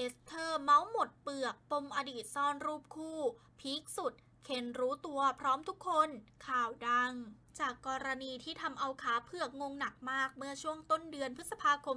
เอสเธอร์เมาส์หมดเปลือก ปมอดีตซ่อนรูปคู่ พีคสุด เคนรู้ตัวพร้อมทุกคน ข่าวดัง จากกรณีที่ทำเอาขาเผือกงงหนักมากเมื่อช่วงต้นเดือนพฤษภาคม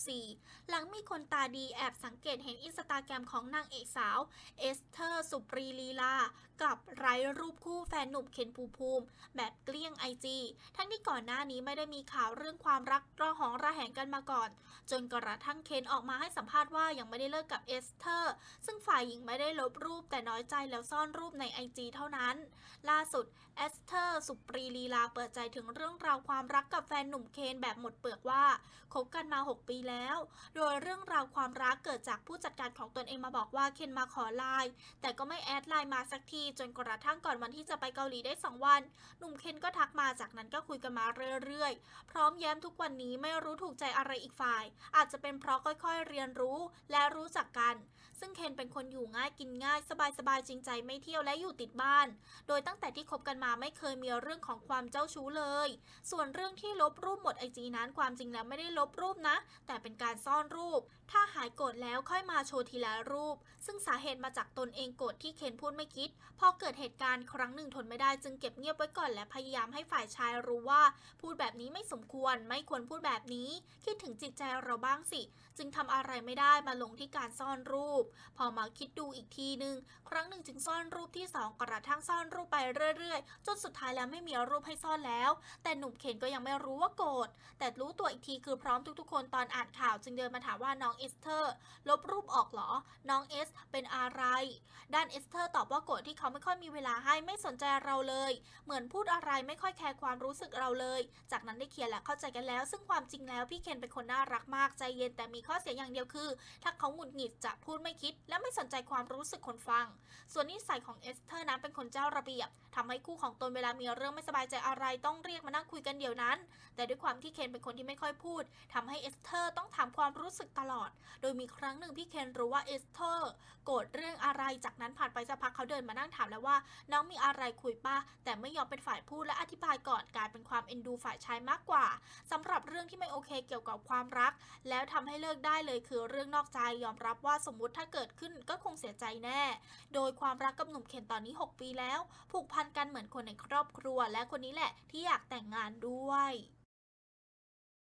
2564 หลังมีคนตาดีแอบสังเกตเห็นอินสตาแกรมของนางเอกสาว เอสเธอร์ สุปรีลีลา กับไร้รูปคู่แฟนหนุ่มเคนภูภูมิ แบบเกลี้ยงไอจีทั้งที่ก่อนหน้านี้ไม่ได้มีข่าวเรื่องความรักระหองระแหงกันมาก่อน จนกระทั่งเคนออกมาให้สัมภาษณ์ว่ายังไม่ได้เลิกกับเอสเธอร์ ซึ่งฝ่ายหญิงไม่ได้ลบรูปแต่น้อยใจแล้วซ่อนรูปในไอจีเท่านั้น ล่าสุดเอสเธอร์ สุปรีลีลาเปิดใจถึงเรื่องราวความรักกับแฟนหนุ่มเคนแบบหมดเปลือกว่าคบกันมา 6 ปีแล้ว โดยเรื่องราวความรักเกิดจากผู้จัดการของตนเองมาบอกว่าเคนมาขอไลน์แต่ก็ไม่แอดไลน์มาสักทีจนกระทั่งก่อนวันที่จะไปเกาหลีได้ 2 วัน หนุ่มเคนก็ทักมาจากนั้นก็คุยกันมาเรื่อยๆ พร้อมแย้มทุกวันนี้ไม่รู้ถูกใจอะไรอีกฝ่าย อาจจะเป็นเพราะค่อยๆเรียนรู้และรู้จักกัน ซึ่งเคนเป็นคนอยู่ง่ายกินง่ายสบายๆจริงใจไม่เที่ยวและอยู่ติดบ้าน โดยตั้งแต่ที่คบกันมาไม่เคยมีเรื่องของความเจ้าชู้เลย ส่วนเรื่องที่ลบรูปหมดไอจีนั้นความจริงแล้วไม่ได้ลบรูปนะ แต่เป็นการซ่อนรูป ถ้าหายโกรธแล้วค่อยมาโชว์ทีละรูป ซึ่งสาเหตุมาจากตนเองโกรธที่เคนพูดไม่คิด พอเกิดเหตุการณ์ครั้งหนึ่งทนไม่ได้จึงเก็บเงียบไว้ก่อนและพยายามให้ฝ่ายชายรู้ว่า พูดแบบนี้ไม่สมควร ไม่ควรพูดแบบนี้ คิดถึงจิตใจเราบ้างสิ จึงทำอะไรไม่ได้มาลงที่การซ่อนรูป พอมาคิดดูอีกทีหนึ่งครั้งหนึ่งจึงซ่อนรูปที่สองกระทั่งซ่อนรูปไปเรื่อยๆ จนสุดท้ายแล้วไม่มีรูปให้ซ่อนแล้ว แต่หนุ่มเคนก็ยังไม่รู้ว่าโกรธแต่รู้ตัวอีกทีคือพร้อมทุกๆ คนตอนอ่านข่าวจึงเดินมาถามว่าน้องเอสเธอร์ ลบรูปออกเหรอ น้องเอสเป็นอะไร ด้านเอสเธอร์ตอบว่าโกรธที่เขาไม่ค่อยมีเวลาให้ไม่สนใจเราเลย เหมือนพูดอะไรไม่ค่อยแคร์ความรู้สึกเราเลย จากนั้นได้เคลียร์และเข้าใจกันแล้ว ซึ่งความจริงแล้วพี่เคนเป็นคนน่ารักมากใจเย็นแต่มีข้อเสียอย่างเดียวคือ ถ้าเขาหงุดหงิดจะพูดไม่คิด และไม่สนใจความรู้สึกคนฟัง ส่วนนิสัยของเอสเธอร์นั้นเป็นคนเจ้าระเบียบทำให้คู่ของตนเวลามีเรื่องไม่สบายใจอะไรต้องเรียกมานั่งคุยกันเดี๋ยวนั้น แต่ด้วยความที่เคนเป็นคนที่ไม่ค่อยพูดทำให้เอสเธอร์ต้องถามความรู้สึกตลอด โดยมีครั้งหนึ่งพี่เคนรู้ว่าเอสเธอร์โกรธเรื่องอะไร จากนั้นผ่านไปสักพักเขาเดินมานั่งถามแล้วว่า น้องมีอะไรคุยป้าแต่ไม่ยอมเป็นฝ่ายพูดและอธิบายก่อนกลายเป็นความเอ็นดูฝ่ายชายมากกว่าสำหรับเรื่องที่ไม่โอเคเกี่ยวกับความรัก แล้วทำให้เลิกได้เลยคือเรื่องนอกใจยอมรับว่าสมมุติถ้าเกิดขึ้นก็คงเสียใจแน่ โดยความรักกับหนุ่มเคนตอนนี้ 6 ปีแล้ว ผูกพันกันเหมือนคนในครอบครัวและคนนี้แหละที่อยากแต่งงานด้วย